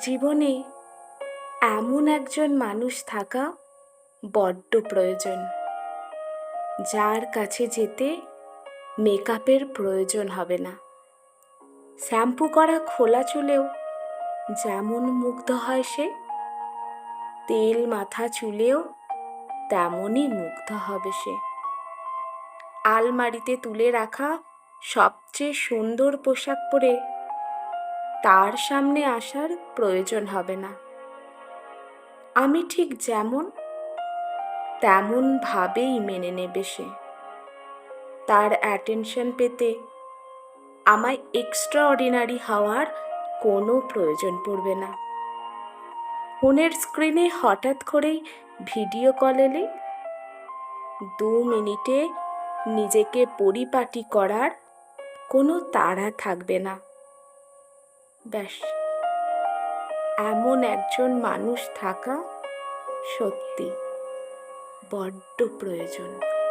জীবনে এমন একজন মানুষ থাকা বড্ড প্রয়োজন, যার কাছে যেতে মেকআপের প্রয়োজন হবে না। শ্যাম্পু করা খোলা চুলেও যেমন মুগ্ধ হয় সে, তেল মাথা চুলেও তেমনই মুগ্ধ হবে সে। আলমারিতে তুলে রাখা সবচেয়ে সুন্দর পোশাক পরে তার সামনে আসার প্রয়োজন হবে না। আমি ঠিক যেমন তেমন ভাবেই মেনে নেবে সে। তার অ্যাটেনশন পেতে আমায় এক্সট্রা অর্ডিনারি হওয়ার কোনো প্রয়োজন পড়বে না। ফোনের স্ক্রিনে হঠাৎ করেই ভিডিও কল এলে দু মিনিটে নিজেকে পরিপাটি করার কোনো তাড়া থাকবে না। ব্যাস। এমন একজন মানুষ থাকা সত্যি বড্ড প্রয়োজন।